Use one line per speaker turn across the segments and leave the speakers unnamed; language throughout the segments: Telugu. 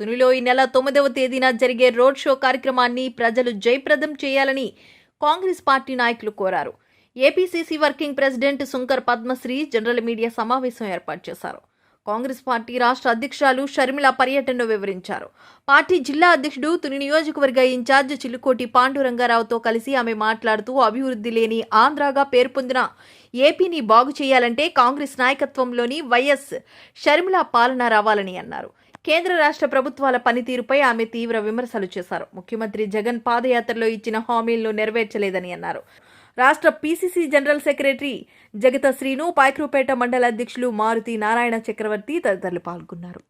తునిలో ఈ నెల తొమ్మిదవ తేదీన జరిగే రోడ్ షో కార్యక్రమాన్ని ప్రజలు జయప్రదం చేయాలని కాంగ్రెస్ పార్టీ నాయకులు కోరారు. APCC working president Sunkar Padmasri general media సమావేశం ఏర్పాటు చేశారు. కాంగ్రెస్ పార్టీ రాష్ట్ర అధ్యక్షురాలు షర్మిల పర్యటనను వివరించారు. పార్టీ జిల్లా అధ్యక్షుడు తుని నియోజకవర్గ ఇన్ఛార్జ్ చిలుకోటి పాండురంగారావుతో కలిసి ఆమె మాట్లాడుతూ అభివృద్ధి లేని ఆంధ్రాగా పేర్పొందిన ఏపీని బాగు చేయాలంటే కాంగ్రెస్ నాయకత్వంలోని వైఎస్ షర్మిల పాలన రావాలని అన్నారు. కేంద్ర రాష్ట్ర ప్రభుత్వాల పనితీరుపై ఆమె తీవ్ర విమర్శలు చేశారు. ముఖ్యమంత్రి జగన్ పాదయాత్రలో ఇచ్చిన హామీలను నెరవేర్చలేదని అన్నారు. రాష్ట్ర పీసీసీ జనరల్ సెక్రటరీ జగత శ్రీను పాయక్రూపేట మండల అధ్యక్షులు మారుతి నారాయణ చక్రవర్తి తదితరులు పాల్గొన్నారు.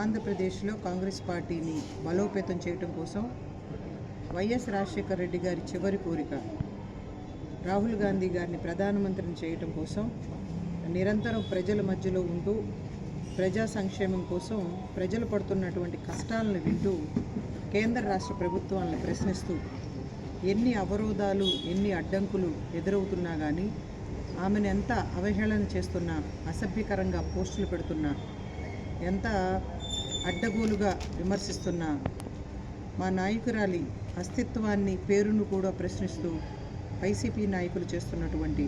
ఆంధ్రప్రదేశ్లో కాంగ్రెస్ పార్టీని బలోపేతం చేయటం కోసం వైఎస్ రాజశేఖర రెడ్డి గారి చివరి కోరిక రాహుల్ గాంధీ గారిని ప్రధానమంత్రిని చేయటం కోసం నిరంతరం ప్రజల మధ్యలో ఉంటూ ప్రజా సంక్షేమం కోసం ప్రజలు పడుతున్నటువంటి కష్టాలను వింటూ కేంద్ర రాష్ట్ర ప్రభుత్వాలను ప్రశ్నిస్తూ ఎన్ని అవరోధాలు ఎన్ని అడ్డంకులు ఎదురవుతున్నా కానీ ఆమెను ఎంత అవహేళన చేస్తున్నా అసభ్యకరంగా పోస్టులు పెడుతున్నా ఎంత అడ్డగోలుగా విమర్శిస్తున్నా మా నాయకురాలి అస్తిత్వాన్ని పేరును కూడా ప్రశ్నిస్తూ వైసీపీ నాయకులు చేస్తున్నటువంటి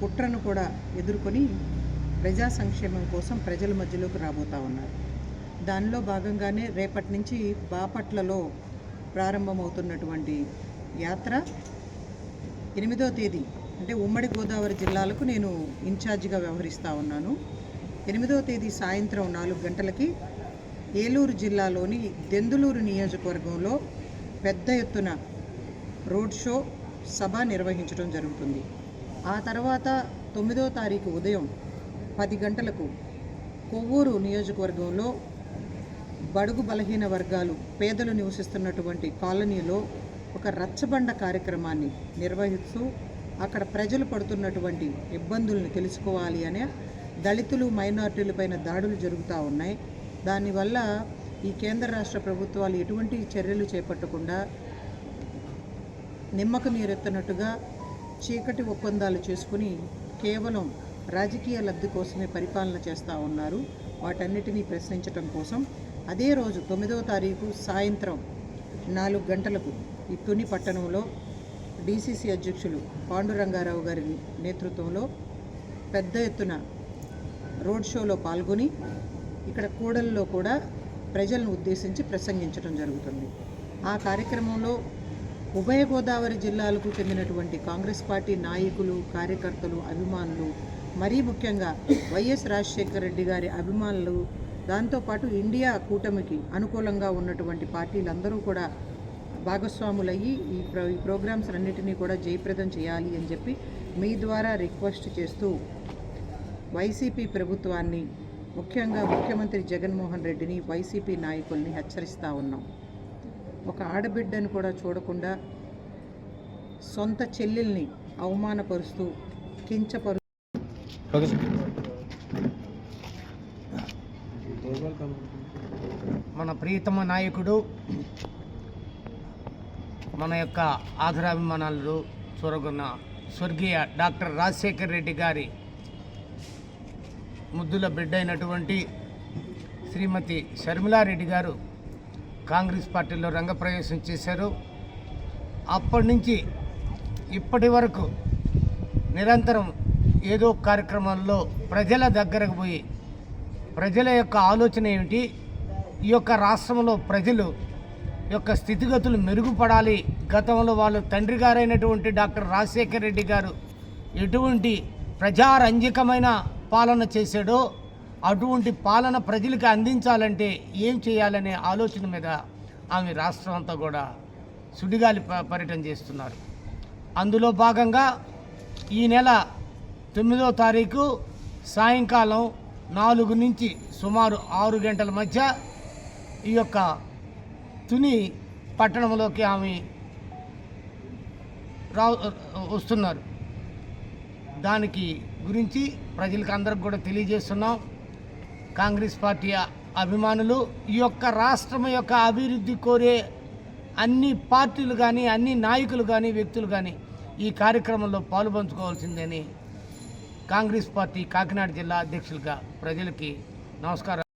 కుట్రను కూడా ఎదుర్కొని ప్రజా సంక్షేమం కోసం ప్రజల మధ్యలోకి రాబోతా ఉన్నారు. దానిలో భాగంగానే రేపటి నుంచి బాపట్లలో ప్రారంభమవుతున్నటువంటి యాత్ర ఎనిమిదో తేదీ అంటే ఉమ్మడి గోదావరి జిల్లాలకు నేను ఇన్ఛార్జిగా వ్యవహరిస్తూ ఉన్నాను. ఎనిమిదో తేదీ సాయంత్రం నాలుగు గంటలకి ఏలూరు జిల్లాలోని దెందులూరు నియోజకవర్గంలో పెద్ద ఎత్తున రోడ్ షో సభ నిర్వహించడం జరుగుతుంది. ఆ తర్వాత తొమ్మిదో తారీఖు ఉదయం పది గంటలకు కొవ్వూరు నియోజకవర్గంలో బడుగు బలహీన వర్గాలు పేదలు నివసిస్తున్నటువంటి కాలనీలో ఒక రచ్చబండ కార్యక్రమాన్ని నిర్వహిస్తూ అక్కడ ప్రజలు పడుతున్నటువంటి ఇబ్బందులను తెలుసుకోవాలి అనే దళితులు మైనార్టీలపైన దాడులు జరుగుతూ ఉన్నాయి. దానివల్ల ఈ కేంద్ర రాష్ట్ర ప్రభుత్వాలు ఎటువంటి చర్యలు చేపట్టకుండా నిమ్మకు నీరెత్తనట్టుగా చీకటి ఒప్పందాలు చేసుకుని కేవలం రాజకీయ లబ్ధి కోసమే పరిపాలన చేస్తూ ఉన్నారు. వాటన్నిటినీ ప్రశ్నించటం కోసం అదే రోజు తొమ్మిదవ తారీఖు సాయంత్రం నాలుగు గంటలకు ఈ తుని పట్టణంలో డీసీసీ అధ్యక్షులు పాండురంగారావు గారి నేతృత్వంలో పెద్ద ఎత్తున రోడ్ షోలో పాల్గొని ఇక్కడ కూడల్లో కూడా ప్రజలను ఉద్దేశించి ప్రసంగించడం జరుగుతుంది. ఆ కార్యక్రమంలో ఉభయ గోదావరి జిల్లాలకు చెందినటువంటి కాంగ్రెస్ పార్టీ నాయకులు కార్యకర్తలు అభిమానులు మరీ ముఖ్యంగా వైఎస్ రాజశేఖర రెడ్డి గారి అభిమానులు దాంతోపాటు ఇండియా కూటమికి అనుకూలంగా ఉన్నటువంటి పార్టీలందరూ కూడా భాగస్వాములయ్యి ఈ ప్రో ఈ ప్రోగ్రామ్స్ అన్నిటినీ కూడా జయప్రదం చేయాలి అని చెప్పి మీ ద్వారా రిక్వెస్ట్ చేస్తూ వైసీపీ ప్రభుత్వాన్ని ముఖ్యంగా ముఖ్యమంత్రి జగన్మోహన్ రెడ్డిని వైసీపీ నాయకుల్ని హెచ్చరిస్తూ ఉన్నాం. ఒక ఆడబిడ్డను కూడా చూడకుండా సొంత చెల్లెల్ని అవమానపరుస్తూ కించపరు
మన ప్రియతమ నాయకుడు మన యొక్క ఆదరాభిమానాలు చూరగొన్న స్వర్గీయ డాక్టర్ రాజశేఖర్ రెడ్డి గారి ముద్దుల బిడ్డ అయినటువంటి శ్రీమతి షర్మిలారెడ్డి గారు కాంగ్రెస్ పార్టీలో రంగప్రవేశం చేశారు. అప్పటి నుంచి ఇప్పటి వరకు నిరంతరం ఏదో కార్యక్రమంలో ప్రజల దగ్గరకు పోయి ప్రజల యొక్క ఆలోచన ఏమిటి? ఈ యొక్క రాష్ట్రంలో ప్రజలు యొక్క స్థితిగతులు మెరుగుపడాలి. గతంలో వాళ్ళ తండ్రి గారైనటువంటి డాక్టర్ రాజశేఖర్ రెడ్డి గారు ఎటువంటి ప్రజారంజకమైన పాలన చేశాడో అటువంటి పాలన ప్రజలకు అందించాలంటే ఏం చేయాలనే ఆలోచన మీద ఆమె రాష్ట్రం అంతా కూడా సుడిగాలి ప- పర్యటన చేస్తున్నారు. అందులో భాగంగా ఈ నెల తొమ్మిదో తారీఖు సాయంకాలం నాలుగు నుంచి సుమారు ఆరు గంటల మధ్య ఈ యొక్క తుని పట్టణంలోకి ఆమె రా వస్తున్నారు. దానికి గురించి ప్రజలకు అందరికి కూడా తెలియజేస్తున్నాం. కాంగ్రెస్ పార్టీ అభిమానులు ఈ యొక్క రాష్ట్రం యొక్క అభివృద్ధి కోరే అన్ని పార్టీలు కానీ అన్ని నాయకులు కానీ వ్యక్తులు కానీ ఈ కార్యక్రమంలో పాలుపంచుకోవాల్సిందని కాంగ్రెస్ పార్టీ కాకినాడ జిల్లా అధ్యక్షులుగా ప్రజలకి నమస్కారం